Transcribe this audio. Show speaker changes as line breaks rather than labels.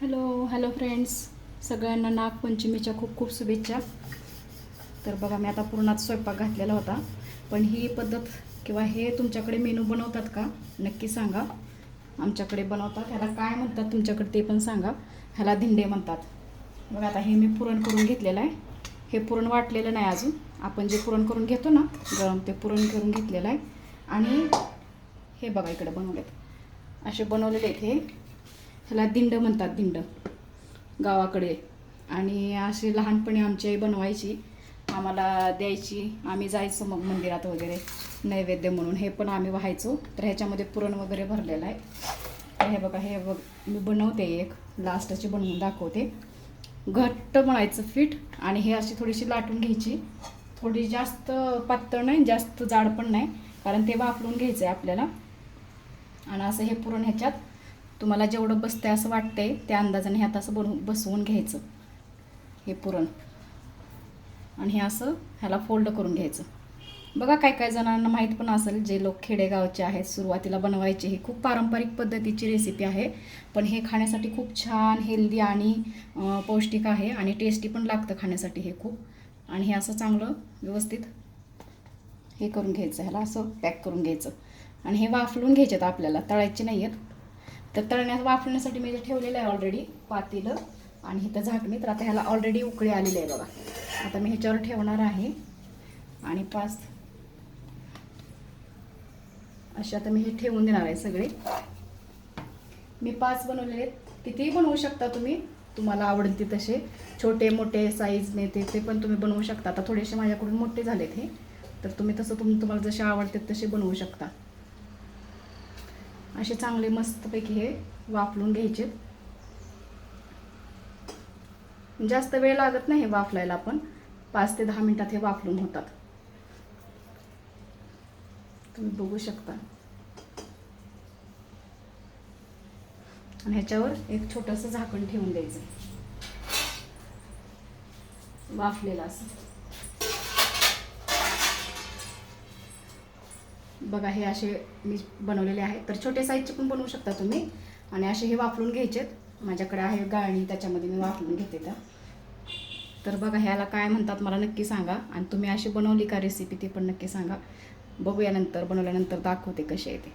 Hello hello friends. सगळ्यांना नागपंचमीच्या खूप खूप शुभेच्छा. तर बघा मी आता पूर्णात स्वयंपाक घातलेला होता. पण ही पद्धत किंवा हे तुमच्याकडे मेनू बनवतात का? नक्की सांगा. आमच्याकडे बनवतात. ह्याला काय म्हणतात तुमच्याकडे ते पण सांगा. ह्याला धिंडे म्हणतात. बघा आता हे मी पुरण करून घेतलेलं आहे. हे पुरण वाटलेलं नाही अजून. आपण जे पुरण करून घेतो ना गरम ते पुरण करून घेतलेलं आहे. आणि हे बघा इकडे बनवलेत. असे बनवलेले आहेत हे. ह्याला दिंड म्हणतात दिंड. गावाकडे. आणि असे लहानपणी आमची आई बनवायची. आम्हाला द्यायची. आम्ही जायचो मग मंदिरात वगैरे नैवेद्य म्हणून. हे पण आम्ही व्हायचो. तर ह्याच्यामध्ये पुरण वगैरे भरलेलं आहे. तर हे बघा हे बघ मी बनवते एक. लास्टची बनवून दाखवते. घट्ट बनायचं पीठ आणि हे अशी थोडीशी लाटून घ्यायची. थोडी जास्त पातळ नाही जास्त जाड पण नाही. कारण ते वापरून घ्यायचं आहे आपल्याला. आणि असं हे पुरण ह्याच्यात तुम्हाला जेवढं बसतं आहे असं वाटतंय त्या अंदाजाने ह्यात असं बनवून बसवून घ्यायचं. हे पुरण. आणि हे असं ह्याला फोल्ड करून घ्यायचं. बघा काय काय जणांना माहीत पण असेल जे लोक खेडेगावचे आहेत सुरुवातीला बनवायचे ही खूप पारंपरिक पद्धतीची रेसिपी आहे. पण हे खाण्यासाठी खूप छान हेल्दी आणि पौष्टिक आहे आणि टेस्टी पण लागतं खाण्यासाठी हे खूप. आणि हे असं चांगलं व्यवस्थित हे करून घ्यायचं ह्याला असं पॅक करून घ्यायचं. आणि हे वाफलून घ्यायचे आहेत आपल्याला तळायचे नाही आहेत तर तळण्यात वाफण्यासाठी मी इथे ठेवलेलं आहे ऑलरेडी पातेलं. आणि इथं झाकणी तर आता ह्याला ऑलरेडी उकळी आलेली आहे बघा. आता मी ह्याच्यावर ठेवणार आहे. आणि पाच. असे आता मी हे ठेवून देणार आहे सगळे. मी पाच बनवलेले आहेत. कितीही बनवू शकता तुम्ही. तुम्हाला आवडते तसे. छोटे मोठे साईजने ते ते पण तुम्ही बनवू शकता. आता थोडेसे माझ्याकडून मोठे झालेत हे. तर तुम्ही तसं तुम तुम्हाला जसे आवडते तसे बनवू शकता. असे चांगले मस्तपैकी हे वाफलून घ्यायचे. जास्त वेळ लागत नाही हे वाफलायला आपण पाच ते दहा मिनिटात हे वाफलून होतात. तुम्ही बघू शकता. आणि ह्याच्यावर एक छोटंसं झाकण ठेवून द्यायचं. वाफलेलं असं. बघा हे असे मी बनवलेले आहेत. तर छोटे साईजचे पण बनवू शकता तुम्ही. आणि असे हे वापरून घ्यायचेत. माझ्याकडे आहे गाळणी त्याच्यामध्ये मी वापरून घेते त्या. तर बघा ह्याला काय म्हणतात मला नक्की सांगा. आणि तुम्ही अशी बनवली का रेसिपी ती पण नक्की सांगा. बघूया नंतर. बनवल्यानंतर दाखवते कशी आहे ते.